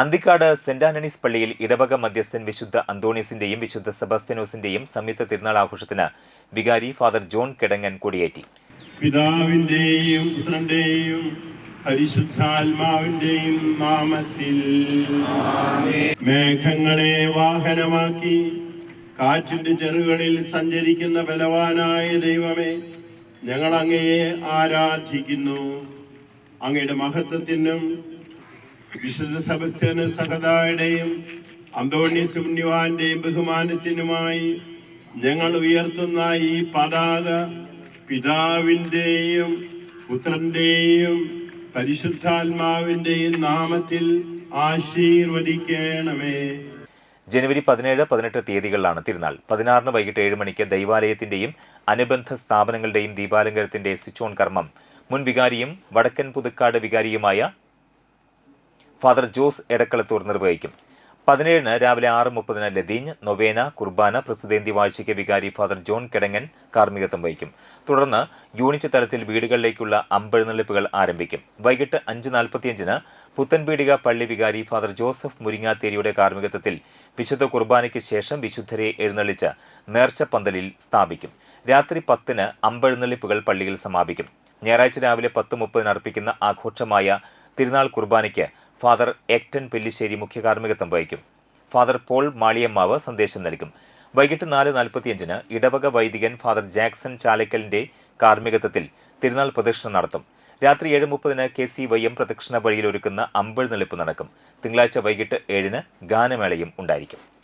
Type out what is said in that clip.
Anthikad saint Antony's പള്ളിയിൽ ഇടവക മധ്യസ്ഥൻ വിശുദ്ധ അന്തോണീസിന്റെയും വിശുദ്ധ സെബസ്തനോസിന്റെയും സംയുക്ത തിരുനാൾ ആഘോഷത്തിന് വികാരി ഫാദർ ജോൺ കിടങ്ങൻ കൊടിയേറ്റി. പരിശുദ്ധാത്മാവിന്റെയും നാമത്തിൽ മേഘങ്ങളെ വാഹനമാക്കി കാറ്റിന്റെ ചെറുകളിൽ സഞ്ചരിക്കുന്ന ബലവാനായ ദൈവമേ ഞങ്ങൾ അങ്ങയെ ആരാധിക്കുന്നു. അങ്ങയുടെ മഹത്വത്തിനും വിശുദ്ധ സബസ്ത്യന സഹതായുടെയും അന്തോണീസ് പുണ്യവാന്റെയും ബഹുമാനത്തിനുമായി ഞങ്ങൾ ഉയർത്തുന്ന ഈ പതാക പിതാവിന്റെയും പുത്രന്റെയും പരിശുദ്ധാത്മാവിന്റെയും നാമത്തിൽ ആശീർവദിക്കണമേ. ജനുവരി പതിനേഴ് പതിനെട്ട് തീയതികളിലാണ് തിരുനാൾ. പതിനാറിന് വൈകിട്ട് ഏഴ് മണിക്ക് ദൈവാലയത്തിന്റെയും അനുബന്ധ സ്ഥാപനങ്ങളുടെയും ദീപാലങ്കരത്തിന്റെ സ്വിച്ച് ഓൺ കർമ്മം. മുൻ വികാരിയും വടക്കൻ പുതുക്കാട് വികാരിയുമായ ഫാദർ ജോസ് എടക്കളത്തൂർ നിർവഹിക്കും. പതിനേഴിന് രാവിലെ ആറ് മുപ്പതിന് ലതീഞ്ഞ് നൊവേന കുർബാന പ്രസിദ്ധേന്തി വാഴ്ചയ്ക്ക് വികാരി ഫാദർ ജോൺ കിടങ്ങൻ കാർമ്മികത്വം വഹിക്കും. തുടർന്ന് യൂണിറ്റ് തലത്തിൽ വീടുകളിലേക്കുള്ള അമ്പെഴുന്നള്ളിപ്പുകൾ ആരംഭിക്കും. വൈകിട്ട് അഞ്ച് നാൽപ്പത്തിയഞ്ചിന് പുത്തൻപീടിക പള്ളി വികാരി ഫാദർ ജോസഫ് മുരിങ്ങാത്തേരിയുടെ കാർമ്മികത്വത്തിൽ വിശുദ്ധ കുർബാനയ്ക്ക് ശേഷം വിശുദ്ധരെ എഴുന്നള്ളിച്ച് നേർച്ച പന്തലിൽ സ്ഥാപിക്കും. രാത്രി പത്തിന് അമ്പെഴുന്നള്ളിപ്പുകൾ പള്ളിയിൽ സമാപിക്കും. ഞായറാഴ്ച രാവിലെ പത്ത് മുപ്പതിന് അർപ്പിക്കുന്ന ആഘോഷമായ തിരുനാൾ കുർബാനയ്ക്ക് ഫാദർ എക്ടൻ പെല്ലിശ്ശേരി മുഖ്യ കാർമ്മികത്വം വഹിക്കും. ഫാദർ പോൾ മാളിയമ്മാവ് സന്ദേശം നൽകും. വൈകിട്ട് നാല് നാൽപ്പത്തിയഞ്ചിന് ഇടവക വൈദികൻ ഫാദർ ജാക്സൺ ചാലക്കലിന്റെ കാർമ്മികത്വത്തിൽ തിരുനാൾ പ്രദക്ഷിണം നടത്തും. രാത്രി ഏഴ് മുപ്പതിന് കെ സി വൈ എം പ്രദക്ഷിണ വഴിയിൽ ഒരുക്കുന്ന അമ്പെഴുന്നള്ളിപ്പ് നടക്കും. തിങ്കളാഴ്ച വൈകിട്ട് ഏഴിന് ഗാനമേളയും ഉണ്ടായിരിക്കും.